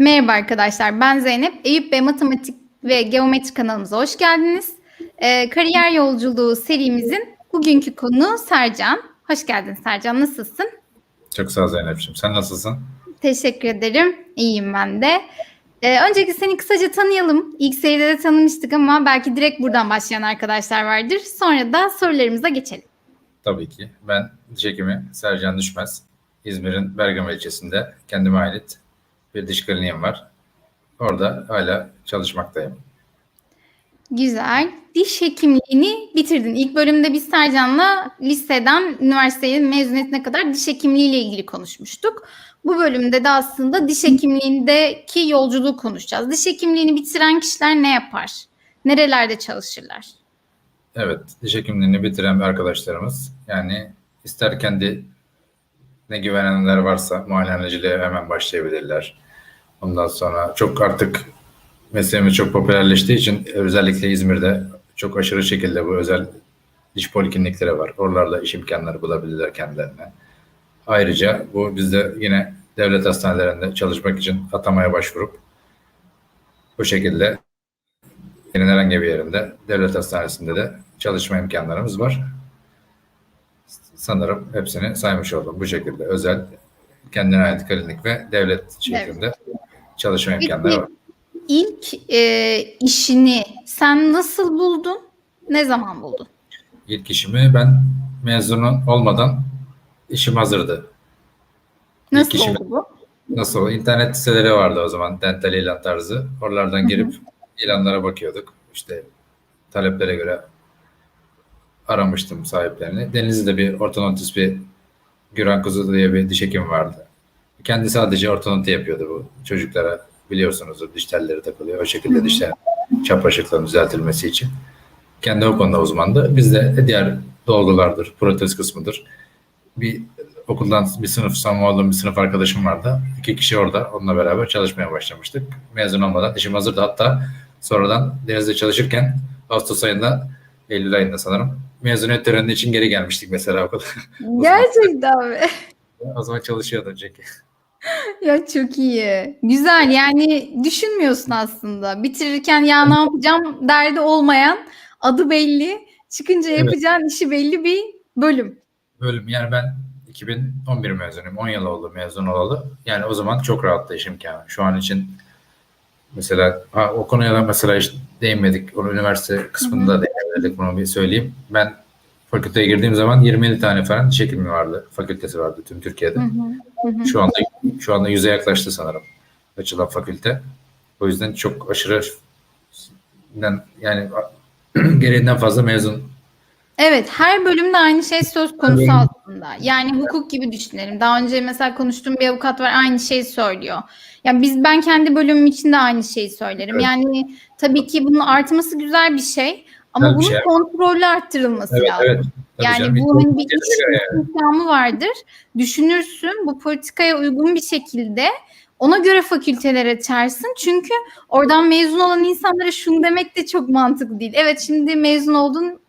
Merhaba arkadaşlar, ben Zeynep. Eyüp Bey Matematik ve Geometri kanalımıza hoş geldiniz. Ee, kariyer yolculuğu serimizin bugünkü konuğu Sercan. Hoş geldin Sercan, nasılsın? Çok sağ ol Zeynep'ciğim. Sen nasılsın? Teşekkür ederim, iyiyim ben de. Ee, öncelikle seni kısaca tanıyalım. İlk seride de tanımıştık ama belki direkt buradan başlayan arkadaşlar vardır. Sonra da sorularımıza geçelim. Tabii ki. Ben diş hekimi Sercan Düşmez. İzmir'in Bergama ilçesinde kendime ait bir diş kliniğim var. Orada hala çalışmaktayım. Güzel. Diş hekimliğini bitirdin. İlk bölümde biz Sercan'la liseden üniversiteye mezuniyetine kadar diş hekimliği ile ilgili konuşmuştuk. Bu bölümde de aslında diş hekimliğindeki yolculuğu konuşacağız. Diş hekimliğini bitiren kişiler ne yapar? Nerelerde çalışırlar? Evet, diş hekimliğini bitiren arkadaşlarımız yani ister kendi ne güvenenler varsa muayenehaneciliğe hemen başlayabilirler. Ondan sonra çok artık mesleğimiz çok popülerleştiği için özellikle İzmir'de çok aşırı şekilde bu özel diş poliklinikleri var. Oralarda iş imkanları bulabilirler kendilerine. Ayrıca bu bizde yine devlet hastanelerinde çalışmak için atamaya başvurup bu şekilde Yeni herhangi bir yerinde devlet hastanesinde de çalışma imkanlarımız var. Sanırım hepsini saymış oldum bu şekilde. Özel, kendine ait klinik ve devlet şeklinde çalışma Peki, imkanları var. İlk e, işini sen nasıl buldun? Ne zaman buldun? İlk işimi ben mezun olmadan işim hazırdı. Nasıl işimi- oldu bu? Nasıl? İnternet siteleri vardı o zaman. Dental ilan tarzı. Oralardan girip ilanlara bakıyorduk. İşte taleplere göre aramıştım sahiplerini. Denizli'de bir ortodontist bir Güran Kuzu diye bir diş hekimi vardı. Kendi sadece ortodonti yapıyordu bu çocuklara. Biliyorsunuz diş telleri takılıyor. O şekilde dişler çapraşıkların düzeltilmesi için. Kendi o konuda uzmandı. Biz de diğer dolgulardır, protez kısmıdır. Bir okuldan bir sınıf olduğum bir sınıf arkadaşım vardı. İki kişi orada onunla beraber çalışmaya başlamıştık. Mezun olmadan dişim hazırdı. Hatta sonradan Deniz'de çalışırken Ağustos ayında, Eylül ayında sanırım mezuniyet töreni için geri gelmiştik mesela okula. Gerçekten mi? o zaman çalışıyordum çünkü. Ya çok iyi. Güzel yani düşünmüyorsun aslında. Bitirirken ya ne yapacağım derdi olmayan adı belli. Çıkınca Evet. yapacağın işi belli bir bölüm. Bölüm yani ben 2011 mezunuyum. 10 yıl oldu mezun olalı. Yani o zaman çok rahattı iş imkanı. Şu an için mesela ha, o konuya da mesela hiç değinmedik. O üniversite kısmında da değinmedik bunu bir söyleyeyim. Ben fakülteye girdiğim zaman 27 tane falan diş hekimi vardı. Fakültesi vardı tüm Türkiye'de. Hı, hı hı. Şu anda şu anda yüze yaklaştı sanırım açılan fakülte. O yüzden çok aşırı yani gereğinden fazla mezun Evet, her bölümde aynı şey söz konusu bölüm- aslında. Yani hukuk gibi düşünelim. Daha önce mesela konuştuğum bir avukat var aynı şeyi söylüyor. Yani biz ben kendi bölümüm için de aynı şeyi söylerim. Evet. Yani tabii ki bunun artması güzel bir şey ama bir bunun şey. kontrollü arttırılması Evet lazım. evet. Tabii Yani canım. bu hani bir iş yani. vardır. Düşünürsün bu politikaya uygun bir şekilde ona göre fakültelere açarsın. Çünkü oradan mezun olan insanlara şunu demek de çok mantıklı değil. Evet şimdi mezun oldun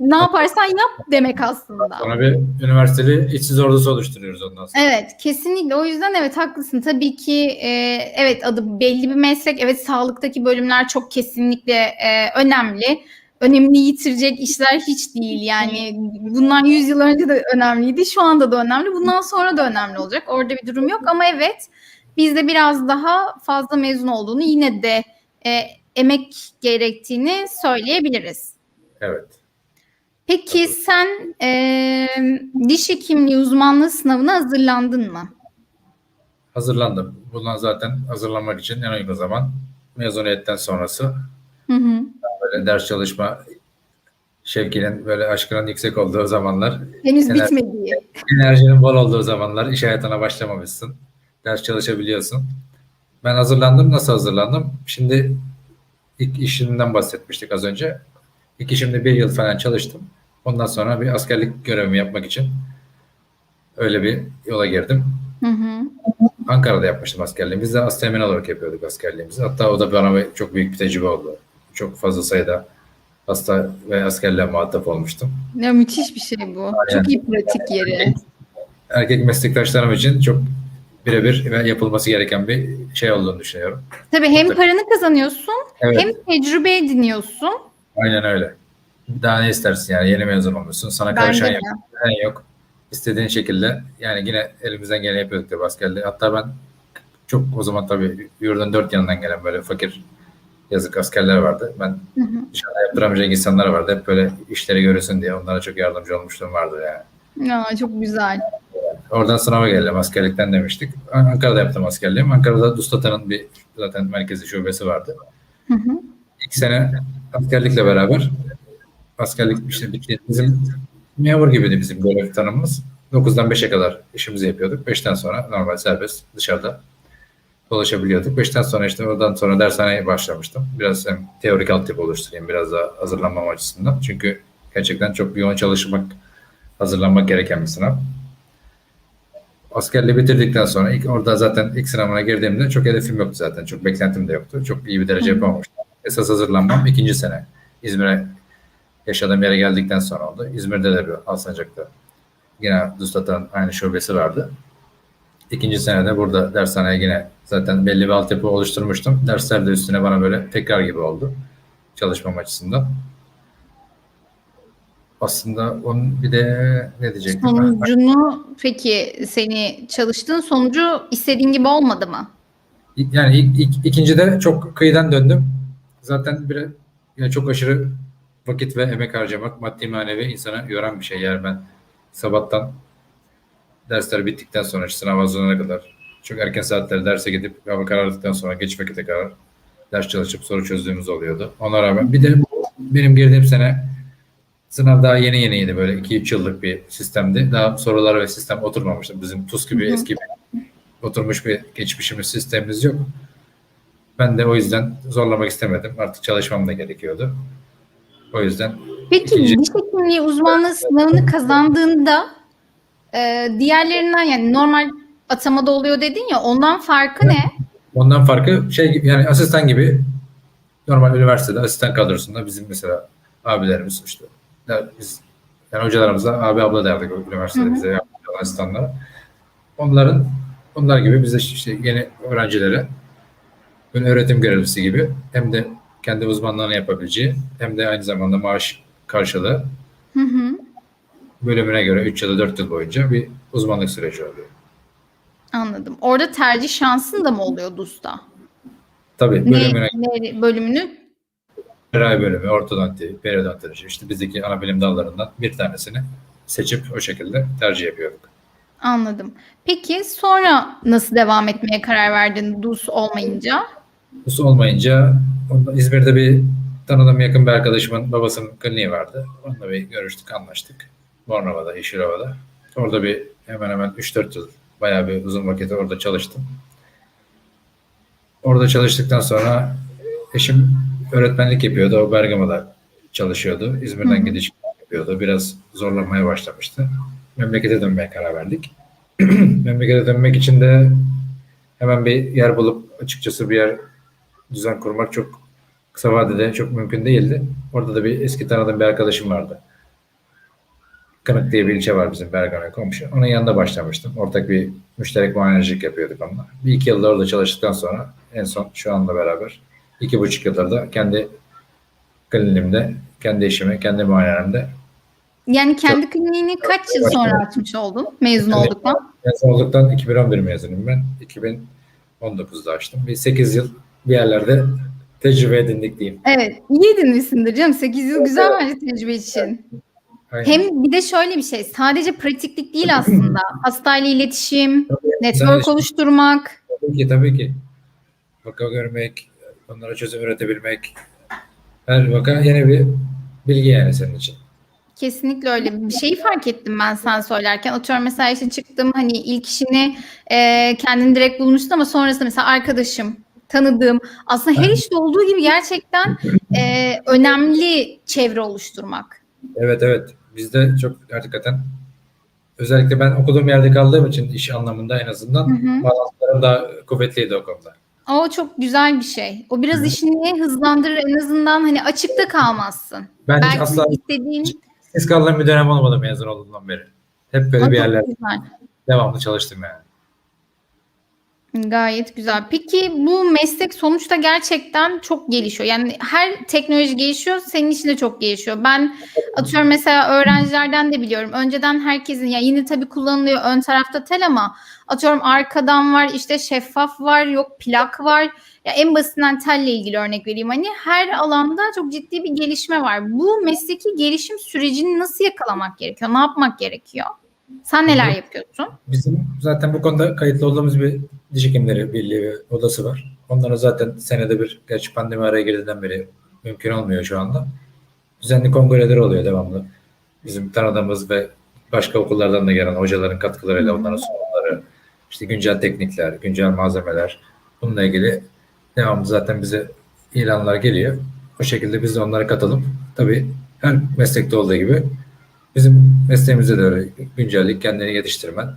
ne yaparsan yap demek aslında. Sonra bir üniversiteli işsiz ordusu oluşturuyoruz ondan sonra. Evet kesinlikle o yüzden evet haklısın tabii ki e, evet adı belli bir meslek evet sağlıktaki bölümler çok kesinlikle e, önemli önemini yitirecek işler hiç değil yani bundan 100 yıl önce de önemliydi şu anda da önemli bundan sonra da önemli olacak orada bir durum yok ama evet bizde biraz daha fazla mezun olduğunu yine de e, emek gerektiğini söyleyebiliriz. Evet. Peki sen e, diş hekimliği uzmanlığı sınavına hazırlandın mı? Hazırlandım. Bundan zaten hazırlanmak için en uygun zaman mezuniyetten sonrası Hı hı. böyle ders çalışma şevkinin böyle aşkının yüksek olduğu zamanlar, Henüz Neler- bitmediği. enerjinin bol olduğu zamanlar iş hayatına başlamamışsın. Ders çalışabiliyorsun. Ben hazırlandım. Nasıl hazırlandım? Şimdi ilk işimden bahsetmiştik az önce. İlk işimde bir yıl falan çalıştım. Ondan sonra bir askerlik görevimi yapmak için öyle bir yola girdim. Hı hı. Ankara'da yapmıştım askerliğimi. Biz de asteğmen olarak yapıyorduk askerliğimizi. Hatta o da bana çok büyük bir tecrübe oldu. Çok fazla sayıda hasta ve askerle muhatap olmuştum. Ya müthiş bir şey bu. Çok iyi pratik yeri. Erkek meslektaşlarım için çok birebir yapılması gereken bir şey olduğunu düşünüyorum. Tabii hem Tabii. paranı kazanıyorsun Evet. hem tecrübe ediniyorsun. Aynen öyle. Daha ne istersin yani yeni mezun olmuşsun. Sana karışan yok. yok. İstediğin şekilde yani yine elimizden geleni yapıyorduk tabii askerliği. Hatta ben çok o zaman tabii yurdun dört yanından gelen böyle fakir yazık askerler vardı. Ben Hı hı. dışarıda yaptıramayacak insanlar vardı. Hep böyle işleri görürsün diye onlara çok yardımcı olmuşluğum vardı yani. Ya, çok güzel. Oradan sınava geldim askerlikten demiştik. Ankara'da yaptım askerliğim. Ankara'da Dustata'nın bir zaten merkezi şubesi vardı. Hı hı. İlk sene askerlikle beraber askerlik işte bitti. Bizim memur gibiydi bizim görev tanımımız. 9'dan 5'e kadar işimizi yapıyorduk. 5'ten sonra normal serbest dışarıda dolaşabiliyorduk. 5'ten sonra işte oradan sonra dershaneye başlamıştım. Biraz hem teorik altyapı oluşturayım biraz daha hazırlanmam açısından. Çünkü gerçekten çok yoğun çalışmak, hazırlanmak gereken bir sınav. Askerliği bitirdikten sonra ilk orada zaten ilk sınavına girdiğimde çok hedefim yoktu zaten. Çok beklentim de yoktu. Çok iyi bir derece yapamamıştım. Esas hazırlanmam ikinci sene. İzmir'e yaşadığım yere geldikten sonra oldu. İzmir'de de bir Alsancak'ta yine Dustat'ın aynı şubesi vardı. İkinci senede burada dershaneye yine zaten belli bir altyapı oluşturmuştum. Dersler de üstüne bana böyle tekrar gibi oldu. Çalışmam açısından. Aslında onun bir de ne diyecektim? ben? Sonucunu peki seni çalıştığın sonucu istediğin gibi olmadı mı? Yani ilk, ilk, ikincide çok kıyıdan döndüm. Zaten bir yani çok aşırı vakit ve emek harcamak maddi manevi insana yoran bir şey. Yani ben sabahtan dersler bittikten sonra işte sınav hazırlanana kadar çok erken saatlerde derse gidip hava karardıktan sonra geç vakite kadar ders çalışıp soru çözdüğümüz oluyordu. Ona rağmen bir de benim girdiğim sene sınav daha yeni yeniydi böyle 2-3 yıllık bir sistemdi. Daha sorular ve sistem oturmamıştı. Bizim TUS gibi eski bir oturmuş bir geçmişimiz, sistemimiz yok. Ben de o yüzden zorlamak istemedim. Artık çalışmam da gerekiyordu. O yüzden Peki İkinci- diş hekimliği uzmanlığı sınavını kazandığında e, diğerlerinden yani normal atamada oluyor dedin ya ondan farkı ne? ondan farkı şey yani asistan gibi normal üniversitede asistan kadrosunda bizim mesela abilerimiz işte ya biz yani hocalarımıza abi abla derdik üniversitede bize asistanlara. Onların onlar gibi bize işte yeni öğrencilere öğretim görevlisi gibi hem de kendi uzmanlığını yapabileceği hem de aynı zamanda maaş karşılığı Hı hı. bölümüne göre 3 ya da 4 yıl boyunca bir uzmanlık süreci oluyor. Anladım. Orada tercih şansın da mı oluyor DUS'ta? Tabii Ne, bölümüne ne bölümünü? cerrahi bölümü, ortodonti, periodontoloji işte bizdeki ana bilim dallarından bir tanesini seçip o şekilde tercih yapıyorduk. Anladım. Peki sonra nasıl devam etmeye karar verdin DUS olmayınca? Bu olmayınca İzmir'de bir tanıdığım yakın bir arkadaşımın babasının kliniği vardı. Onunla bir görüştük, anlaştık. Bornova'da, Yeşilova'da. Orada bir hemen hemen 3-4 yıl bayağı bir uzun vakit orada çalıştım. Orada çalıştıktan sonra eşim öğretmenlik yapıyordu. O Bergama'da çalışıyordu. İzmir'den Hı hı. gidiş yapıyordu. Biraz zorlanmaya başlamıştı. Memlekete dönmeye karar verdik. Memlekete dönmek için de hemen bir yer bulup açıkçası bir yer düzen kurmak çok kısa vadede çok mümkün değildi. Orada da bir eski tanıdığım bir arkadaşım vardı. Kınık diye bir ilçe var bizim Bergama komşu. Onun yanında başlamıştım. Ortak bir müşterek muayenecilik yapıyorduk onunla. Bir iki yılda orada çalıştıktan sonra en son şu anda beraber iki buçuk yıldır da kendi kliniğimde, kendi işimi, kendi muayenemde Yani kendi kliniğini kaç yıl sonra açmış oldun mezun olduktan? mezun olduktan 2011 mezunuyum ben. 2019'da açtım. Bir 8 yıl bir yerlerde tecrübe edindik diyeyim. Evet. İyi edinmişsindir canım. 8 yıl güzel bence tecrübe için. Aynen. Hem bir de şöyle bir şey. Sadece pratiklik değil aslında. Hastayla iletişim, network Sadece- oluşturmak. Tabii ki tabii ki. Vaka görmek, onlara çözüm üretebilmek. Her vaka yeni bir bilgi yani senin için. Kesinlikle öyle. Bir şeyi fark ettim ben sen söylerken. Atıyorum mesela işte çıktım hani ilk işini e, kendini direkt bulmuştun ama sonrasında mesela arkadaşım, tanıdığım aslında her işte olduğu gibi gerçekten e, önemli çevre oluşturmak. Evet evet. Bizde çok hakikaten özellikle ben okuduğum yerde kaldığım için iş anlamında en azından bağlantılarım daha kuvvetliydi o konuda. O çok güzel bir şey. O biraz işini hızlandırır en azından hani açıkta kalmazsın. Ben hiç Belki asla istediğin işsiz kaldığım bir dönem olmadı mezun olduğumdan beri. Hep böyle Ama bir yerlerde güzel. devamlı çalıştım yani. Gayet güzel. Peki bu meslek sonuçta gerçekten çok gelişiyor. Yani her teknoloji gelişiyor, senin için de çok gelişiyor. Ben atıyorum mesela öğrencilerden de biliyorum. Önceden herkesin ya yine tabii kullanılıyor ön tarafta tel ama atıyorum arkadan var, işte şeffaf var, yok plak var. Ya en basitinden telle ilgili örnek vereyim. Hani her alanda çok ciddi bir gelişme var. Bu mesleki gelişim sürecini nasıl yakalamak gerekiyor? Ne yapmak gerekiyor? Sen neler Evet. yapıyorsun? Bizim zaten bu konuda kayıtlı olduğumuz bir diş hekimleri birliği ve odası var. Onlara zaten senede bir, gerçi pandemi araya girdiğinden beri mümkün olmuyor şu anda. Düzenli kongreler oluyor devamlı. Bizim tanıdığımız ve başka okullardan da gelen hocaların katkılarıyla onların sunumları, işte güncel teknikler, güncel malzemeler bununla ilgili devamlı zaten bize ilanlar geliyor. O şekilde biz de onlara katılıp tabii her meslekte olduğu gibi bizim mesleğimizde de öyle güncellik, kendini yetiştirmen,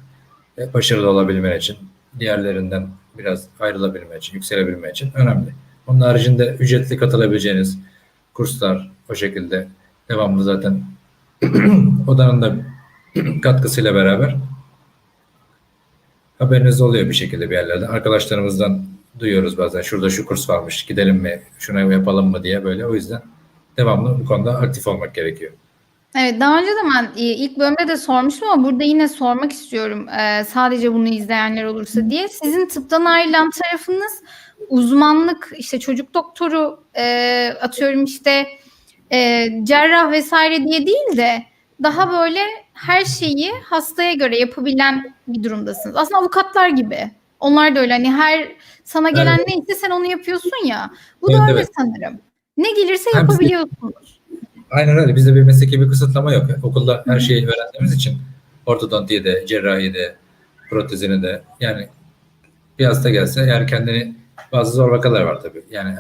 e, başarılı olabilmen için, diğerlerinden biraz ayrılabilmen için, yükselebilmen için önemli. Onun haricinde ücretli katılabileceğiniz kurslar o şekilde devamlı zaten odanın da katkısıyla beraber haberiniz oluyor bir şekilde bir yerlerde. Arkadaşlarımızdan duyuyoruz bazen şurada şu kurs varmış gidelim mi şuna yapalım mı diye böyle o yüzden devamlı bu konuda aktif olmak gerekiyor. Evet daha önce de ben e, ilk bölümde de sormuştum ama burada yine sormak istiyorum e, sadece bunu izleyenler olursa diye. Sizin tıptan ayrılan tarafınız uzmanlık işte çocuk doktoru e, atıyorum işte e, cerrah vesaire diye değil de daha böyle her şeyi hastaya göre yapabilen bir durumdasınız. Aslında avukatlar gibi. Onlar da öyle hani her sana gelen Evet. neyse sen onu yapıyorsun ya. Bu Evet, da öyle evet. sanırım. Ne gelirse Hem yapabiliyorsunuz. Aynen öyle. Bizde bir mesleki bir kısıtlama yok. Okulda her şeyi öğrendiğimiz için ortodontiyi de, cerrahi de, protezini de yani bir hasta gelse eğer kendini bazı zor vakalar var tabii. Yani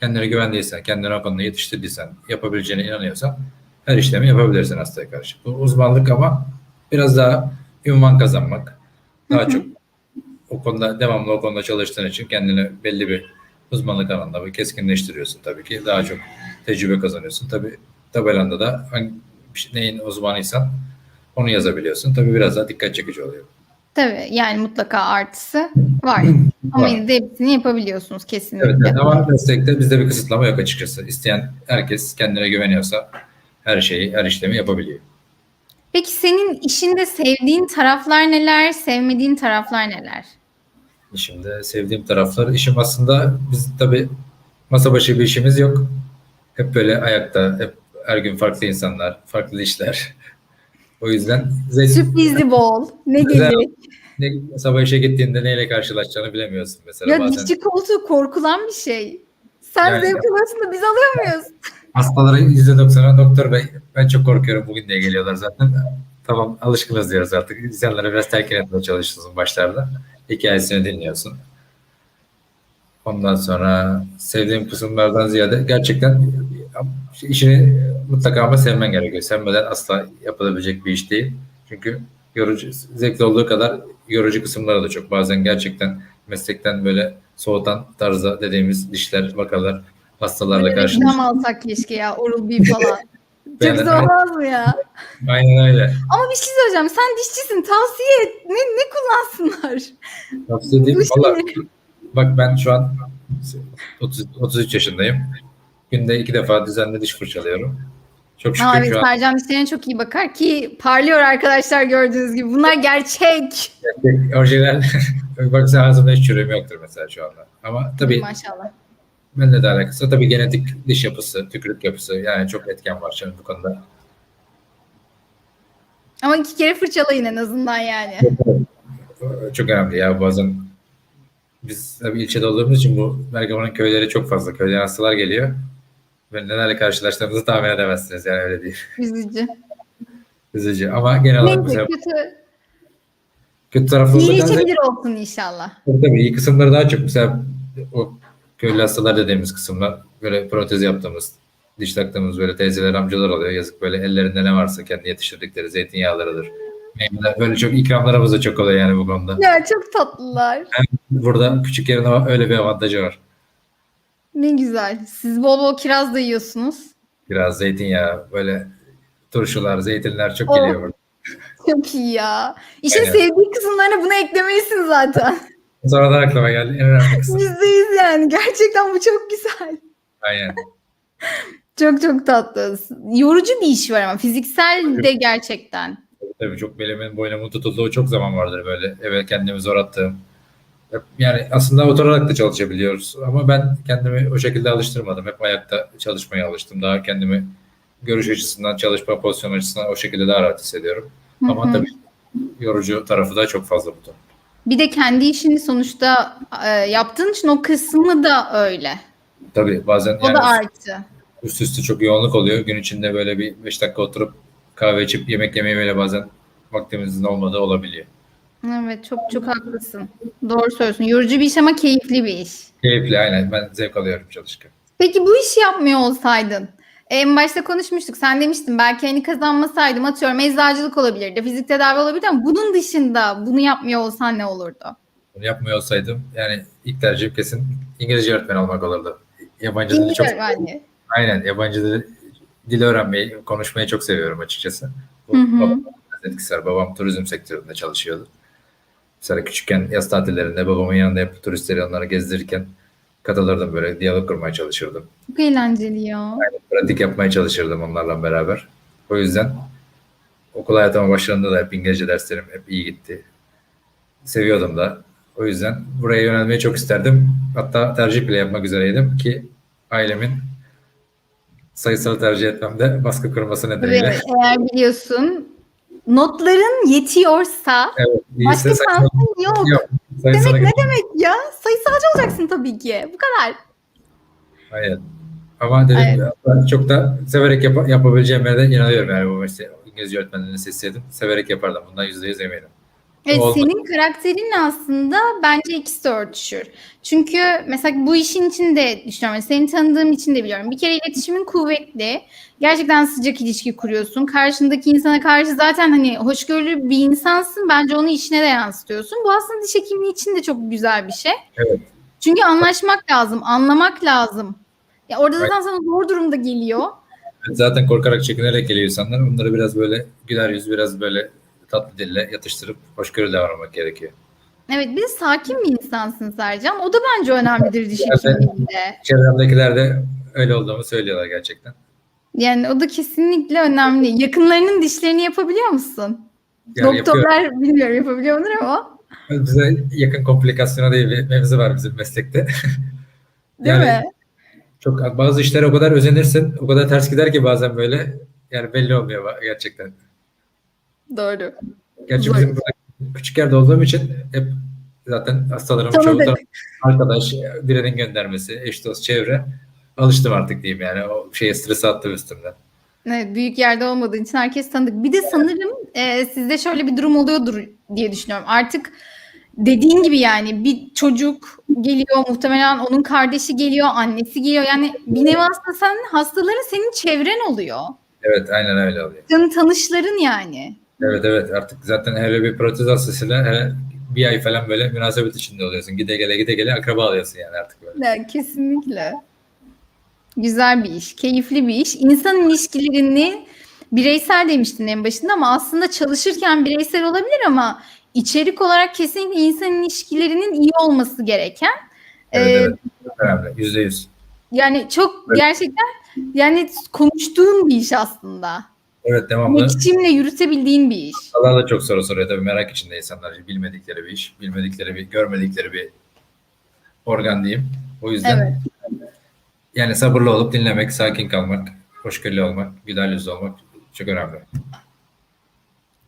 kendine güvendiysen, kendini o konuda yetiştirdiysen, yapabileceğine inanıyorsan her işlemi yapabilirsin hastaya karşı. Bu uzmanlık ama biraz daha ünvan kazanmak. Daha Hı hı. çok o konuda devamlı o konuda çalıştığın için kendini belli bir uzmanlık alanında bir keskinleştiriyorsun tabii ki. Daha çok tecrübe kazanıyorsun. Tabii tabelanda da hangi neyin uzmanıysan onu yazabiliyorsun. Tabii biraz daha dikkat çekici oluyor. Tabii yani mutlaka artısı var. Ama yine de hepsini yapabiliyorsunuz kesinlikle. Evet, evet ama meslekte bizde bir kısıtlama yok açıkçası. İsteyen herkes kendine güveniyorsa her şeyi, her işlemi yapabiliyor. Peki senin işinde sevdiğin taraflar neler, sevmediğin taraflar neler? Şimdi sevdiğim taraflar işim aslında biz tabii masa başı bir işimiz yok. Hep böyle ayakta, hep her gün farklı insanlar, farklı işler. O yüzden Sürprizli bol. Ne gelecek? ne, sabah işe gittiğinde neyle karşılaşacağını bilemiyorsun mesela Ya bazen. dişçi koltuğu korkulan bir şey. Sen Yani- zevk alıyorsun da biz alıyor muyuz? Hastalara %90'a doktor bey ben çok korkuyorum bugün diye geliyorlar zaten. Tamam alışkınız diyoruz artık. İnsanlara biraz telkin etmeye çalışıyorsun başlarda. Hikayesini dinliyorsun. Ondan sonra sevdiğim kısımlardan ziyade gerçekten işini mutlaka ama sevmen gerekiyor. Sevmeden asla yapılabilecek bir iş değil. Çünkü yorucu, zevkli olduğu kadar yorucu kısımları da çok. Bazen gerçekten meslekten böyle soğutan tarzda dediğimiz dişler, vakalar, hastalarla Böyle karşı. reklam alsak keşke ya. Oral B falan. Çok güzel olmaz mı ya? Aynen öyle. Ama bir şey söyleyeceğim. Sen dişçisin. Tavsiye et. Ne, ne kullansınlar? Tavsiye edeyim. Valla şey- bak ben şu an 30, 33 yaşındayım. Günde iki defa düzenli diş fırçalıyorum. Çok şükür Aa, evet şu an Sercan dişlerine çok iyi bakar ki parlıyor arkadaşlar gördüğünüz gibi. Bunlar gerçek. orijinal bak sen ağzımda hiç çürüğüm yoktur mesela şu anda. Ama tabii Maşallah. benimle de alakası. Tabii genetik diş yapısı, tükürük yapısı yani çok etken var şimdi bu konuda. Ama iki kere fırçalayın en azından yani. Çok önemli ya bazen biz tabii ilçede olduğumuz için bu Bergama'nın köyleri çok fazla. Köyden hastalar geliyor. Ve nelerle karşılaştığımızı tahmin edemezsiniz yani öyle değil. Üzücü. Üzücü ama genel olarak mesela kötü. kötü tarafları İyileşebilir olsun inşallah. tabii, iyi kısımları daha çok. Mesela o köylü hastalar dediğimiz kısımlar böyle protez yaptığımız, diş taktığımız böyle teyzeler, amcalar oluyor. Yazık böyle ellerinde ne varsa kendi yetiştirdikleri zeytinyağlarıdır. Meyveler böyle çok ikramlarımız da çok oluyor yani bu konuda. Ya çok tatlılar. Burada küçük yerin öyle bir avantajı var. Ne güzel. Siz bol bol kiraz da yiyorsunuz. Biraz zeytinyağı böyle turşular, zeytinler çok Oh. geliyor burada. Çok iyi ya. İşin Aynen. sevdiği kısımlarına bunu eklemelisin zaten. Sonradan aklıma geldi. En önemli kısım. Yüzde yüz yani. Gerçekten bu çok güzel. Aynen. Çok çok tatlı. Yorucu bir iş var ama fiziksel de gerçekten. Tabii çok belimin boynumun tutulduğu çok zaman vardır böyle eve kendimi zor attığım. Yani aslında oturarak da çalışabiliyoruz ama ben kendimi o şekilde alıştırmadım. Hep ayakta çalışmaya alıştım. Daha kendimi görüş açısından, çalışma pozisyon açısından o şekilde daha rahat hissediyorum. Hı Ama hı. tabii yorucu tarafı da çok fazla bu da. Bir de kendi işini sonuçta e, yaptığın için o kısmı da öyle. Tabii bazen O yani da artı. üst üste çok yoğunluk oluyor. Gün içinde böyle bir 5 dakika oturup kahve içip yemek yemeye bile bazen vaktimizin olmadığı olabiliyor. Evet çok çok haklısın. Doğru söylüyorsun. Yorucu bir iş ama keyifli bir iş. Keyifli aynen ben zevk alıyorum çalışırken. Peki bu işi yapmıyor olsaydın? En başta konuşmuştuk. Sen demiştin belki hani kazanmasaydım atıyorum eczacılık olabilirdi, fizik tedavi olabilirdi ama bunun dışında bunu yapmıyor olsan ne olurdu? Bunu yapmıyor olsaydım yani ilk tercihim kesin İngilizce öğretmeni olmak olurdu. Yabancı dili çok bence. aynen yabancı dil, dil öğrenmeyi, konuşmayı çok seviyorum açıkçası. Bu, biraz etkisi var. Babam turizm sektöründe çalışıyordu. Mesela küçükken yaz tatillerinde babamın yanında hep turistleri onları gezdirirken katılırdım böyle diyalog kurmaya çalışırdım. Çok eğlenceli ya. Pratik yapmaya çalışırdım onlarla beraber. O yüzden okul hayatıma başlarında da hep İngilizce derslerim hep iyi gitti. Seviyordum da. O yüzden buraya yönelmeyi çok isterdim. Hatta tercih bile yapmak üzereydim ki ailemin sayısal tercih etmemde baskı kurması nedeniyle. Ve eğer biliyorsun notların yetiyorsa Evet, başka şansın yok. yok. Demek ne demek ya? Sayısalcı olacaksın tabii ki. Bu kadar. Aynen. Ama dedim Evet. ben çok da severek yap- yapabileceğime de inanıyorum yani bu mesleği. İngilizce öğretmenliğini seçseydim severek yapardım. Bundan yüzde yüz eminim. Evet, senin karakterinle aslında bence ikisi de örtüşür. Çünkü mesela bu işin içinde düşünüyorum. Yani Seni tanıdığım için de biliyorum. Bir kere iletişimin kuvvetli. Gerçekten sıcak ilişki kuruyorsun. Karşındaki insana karşı zaten hani hoşgörülü bir insansın. Bence onu işine de yansıtıyorsun. Bu aslında diş hekimliği için de çok güzel bir şey. Evet. Çünkü anlaşmak lazım, anlamak lazım. Ya orada zaten sana zor durumda geliyor. Zaten korkarak çekinerek geliyor insanlar. Onları biraz böyle güler yüz, biraz böyle tatlı dille yatıştırıp hoşgörü davranmak gerekiyor. Evet, bir sakin bir insansın Sercan. O da bence önemlidir diş Evet. hekimliğinde. Çevremdekiler de öyle olduğumu söylüyorlar gerçekten. Yani o da kesinlikle önemli. Yakınlarının dişlerini yapabiliyor musun? Yani Doktorlar bilmiyorum yapabiliyor mudur ama. Bize yakın komplikasyona diye bir mevzu var bizim meslekte. Değil Yani- mi? Çok bazı işlere o kadar özenirsin, o kadar ters gider ki bazen böyle yani belli olmuyor gerçekten. Doğru. Gerçi Zor. bizim burada küçük yerde olduğum için hep zaten hastalarımın çoğu da arkadaş, birinin göndermesi, eş dost, çevre. Alıştım artık diyeyim yani. O şeye stresi attım üstümden. Evet, büyük yerde olmadığı için herkes tanıdık. Bir de sanırım e, sizde şöyle bir durum oluyordur diye düşünüyorum. Artık dediğin gibi yani bir çocuk geliyor muhtemelen onun kardeşi geliyor, annesi geliyor. Yani bir nevi aslında sen hastaların senin çevren oluyor. Evet aynen öyle oluyor. Senin tanışların yani. Evet evet artık zaten hele bir protez hastasıyla hele bir ay falan böyle münasebet içinde oluyorsun. Gide gele gide gele akraba alıyorsun yani artık böyle. Evet, kesinlikle. Güzel bir iş, keyifli bir iş. İnsan ilişkilerini bireysel demiştin en başında ama aslında çalışırken bireysel olabilir ama içerik olarak kesinlikle insan ilişkilerinin iyi olması gereken. Evet, Ee, evet. Önemli. Yüzde yüz. Yani çok Evet. gerçekten yani konuştuğun bir iş aslında. Evet devamlı. İletişimle yürütebildiğin bir iş. Hastalar da çok soru soruyor tabii merak içinde insanlar. Bilmedikleri bir iş, bilmedikleri bir, görmedikleri bir organ diyeyim. O yüzden Evet. yani sabırlı olup dinlemek, sakin kalmak, hoşgörülü olmak, güler yüzlü olmak çok önemli.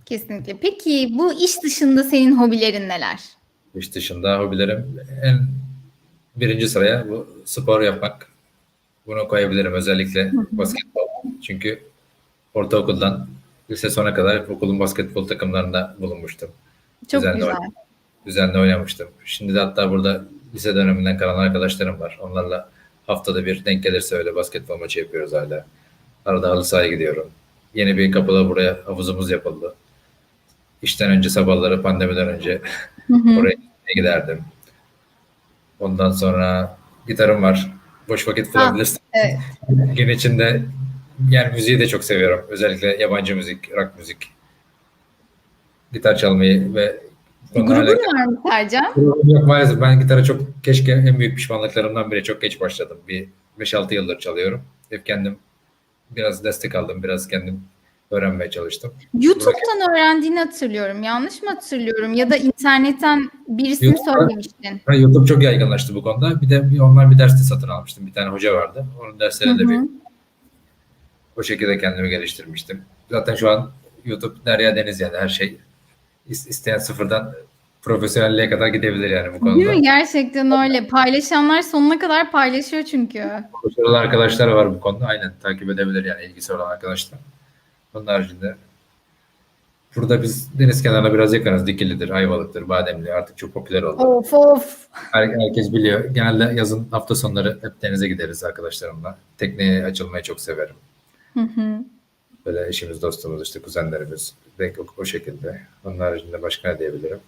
Kesinlikle. Peki bu iş dışında senin hobilerin neler? İş dışında hobilerim en birinci sıraya bu spor yapmak. Bunu koyabilirim özellikle basketbol. Çünkü ortaokuldan lise sona kadar hep okulun basketbol takımlarında bulunmuştum. Çok Düzenli güzel. oynadım. Düzenli oynamıştım. Şimdi de hatta burada lise döneminden kalan arkadaşlarım var. Onlarla haftada bir denk gelirse öyle basketbol maçı yapıyoruz hala. Arada halı sahaya gidiyorum. Yeni bir kapıda buraya havuzumuz yapıldı. İşten önce sabahları pandemiden önce Hı hı. Oraya giderdim. Ondan sonra gitarım var. Boş vakit bulabilirsin. evet. Gün içinde yani müziği de çok seviyorum. Özellikle yabancı müzik, rock müzik. Gitar çalmayı ve Onlarla Grubun var mı Sercan? Yok maalesef ben gitara çok keşke en büyük pişmanlıklarımdan biri çok geç başladım. Bir 5-6 yıldır çalıyorum. Hep kendim biraz destek aldım. Biraz kendim öğrenmeye çalıştım. YouTube'dan öğrendiğini hatırlıyorum. Yanlış mı hatırlıyorum? Ya da internetten birisini YouTube'dan- söylemiştin. Ha, YouTube çok yaygınlaştı bu konuda. Bir de bir online bir ders de satın almıştım. Bir tane hoca vardı. Onun derslerinde bir o şekilde kendimi geliştirmiştim. Zaten şu an YouTube derya deniz yani her şey is- isteyen sıfırdan profesyonelliğe kadar gidebilir yani bu konuda. Değil mi? Gerçekten öyle. Paylaşanlar sonuna kadar paylaşıyor çünkü. Başarılı arkadaşlar var bu konuda. Aynen takip edebilir yani ilgisi olan arkadaşlar. Onun haricinde burada biz deniz kenarına biraz yakınız. Dikilidir, Ayvalık'tır, Bademli artık çok popüler oldu. Of of. Her- herkes biliyor. Genelde yazın hafta sonları hep denize gideriz arkadaşlarımla. Tekneye açılmayı çok severim. Hı hı. Böyle eşimiz, dostumuz, işte kuzenlerimiz. Belki o, o şekilde. Onun haricinde başka ne diyebilirim?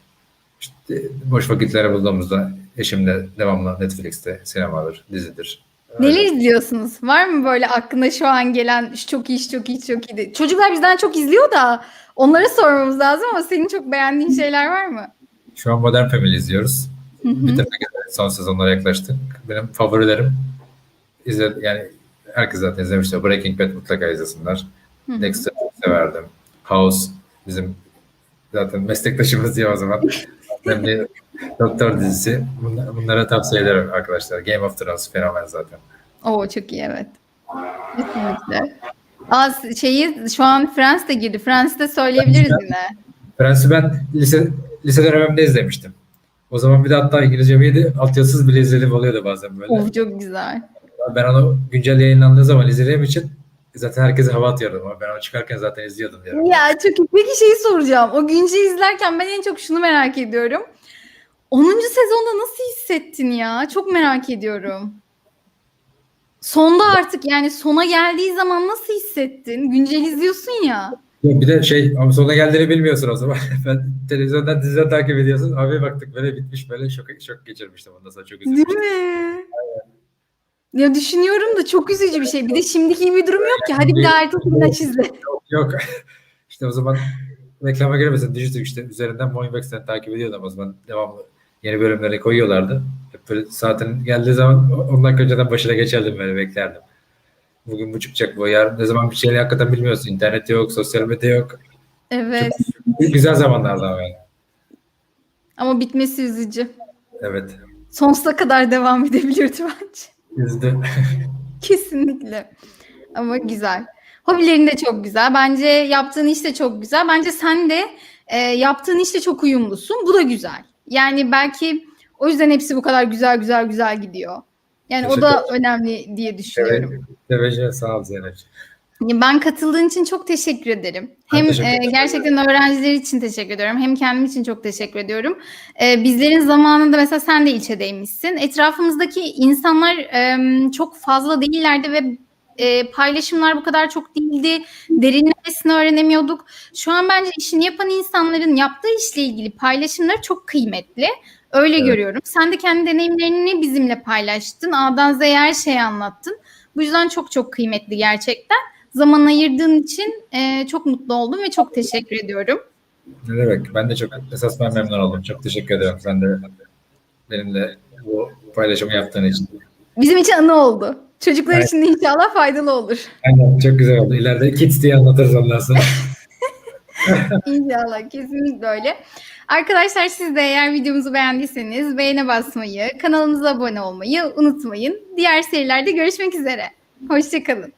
İşte boş vakitleri bulduğumuzda eşimle devamlı Netflix'te sinemadır, dizidir. Öyle. Neler izliyorsunuz? Var mı böyle aklına şu an gelen "Şu çok iyi, çok iyi, çok iyi. Çocuklar bizden çok izliyor da onlara sormamız lazım ama senin çok beğendiğin şeyler var mı? Şu an Modern Family izliyoruz. Hı hı. Bitirmek üzere son sezonlara yaklaştık. Benim favorilerim izle, yani herkes zaten izlemiştir. Breaking Bad mutlaka izlesinler. Dexter çok severdim. House bizim zaten meslektaşımız diye o zaman. Önemli Doktor dizisi. Bunlar, bunlara tavsiye ederim arkadaşlar. Game of Thrones fenomen zaten. Oo çok iyi evet. Kesinlikle. Aa, şeyi şu an Friends de girdi. Friends'te söyleyebiliriz yine. Prens'i ben lise, lise dönemimde izlemiştim. O zaman bir de hatta İngilizcemiydi. Altyazısız bile izlediğim oluyordu bazen böyle. Of çok güzel. Ben onu güncel yayınlandığı zaman izlediğim için zaten herkese hava atıyordum. Ben onu çıkarken zaten izliyordum. Yani. Ya çok iyi. Peki şeyi soracağım. O Günce izlerken ben en çok şunu merak ediyorum. 10. sezonda nasıl hissettin ya? Çok merak ediyorum. Sonda artık yani sona geldiği zaman nasıl hissettin? Güncel izliyorsun ya. Bir de şey ama sonuna geldiğini bilmiyorsun o zaman. ben televizyondan diziden takip ediyorsun. Abi baktık böyle bitmiş böyle şok, şok geçirmiştim. Ondan sonra çok Değil üzülmüştüm. mi? Ya düşünüyorum da çok üzücü bir şey. Bir de şimdiki gibi bir durum yok ki. Hadi bir daha ertesi gün aç izle. Yok, yok. işte o zaman reklama girmesin. Dijitürk işte üzerinden Moinvex'ten takip ediyordum o zaman. Devamlı yeni bölümleri koyuyorlardı. Hep böyle saatin geldiği zaman 10 dakika önceden başına geçerdim böyle beklerdim. Bugün bu çıkacak bu. Yarın ne zaman bir şeyleri hakikaten bilmiyorsun. İnternet yok, sosyal medya yok. Evet. Güzel zamanlardı ama yani. Ama bitmesi üzücü. Evet. Sonsuza kadar devam edebilirdi bence. Üzdü. Kesinlikle. Ama güzel. Hobilerin de çok güzel. Bence yaptığın iş de çok güzel. Bence sen de e, yaptığın işte çok uyumlusun. Bu da güzel. Yani belki o yüzden hepsi bu kadar güzel güzel güzel gidiyor. Yani o da önemli diye düşünüyorum. Evet. Sağ ol Zeynep. Ben katıldığın için çok teşekkür ederim. Ben Hem teşekkür e, gerçekten öğrenciler için teşekkür ediyorum. Hem kendim için çok teşekkür ediyorum. E, bizlerin zamanında mesela sen de ilçedeymişsin. Etrafımızdaki insanlar e, çok fazla değillerdi ve e, paylaşımlar bu kadar çok değildi. Derinlemesine öğrenemiyorduk. Şu an bence işini yapan insanların yaptığı işle ilgili paylaşımları çok kıymetli. Öyle Evet. görüyorum. Sen de kendi deneyimlerini bizimle paylaştın. A'dan Z'ye her şeyi anlattın. Bu yüzden çok çok kıymetli gerçekten. Zaman ayırdığın için e, çok mutlu oldum ve çok teşekkür ediyorum. Ne demek? Ben de çok esas ben memnun oldum. Çok teşekkür ederim. Sen de benimle bu paylaşımı yaptığın için. Bizim için anı oldu. Çocuklar Evet. için de inşallah faydalı olur. Aynen çok güzel oldu. İleride kids diye anlatırız ondan sonra. İnşallah kesinlikle öyle. Arkadaşlar siz de eğer videomuzu beğendiyseniz beğene basmayı, kanalımıza abone olmayı unutmayın. Diğer serilerde görüşmek üzere. Hoşçakalın.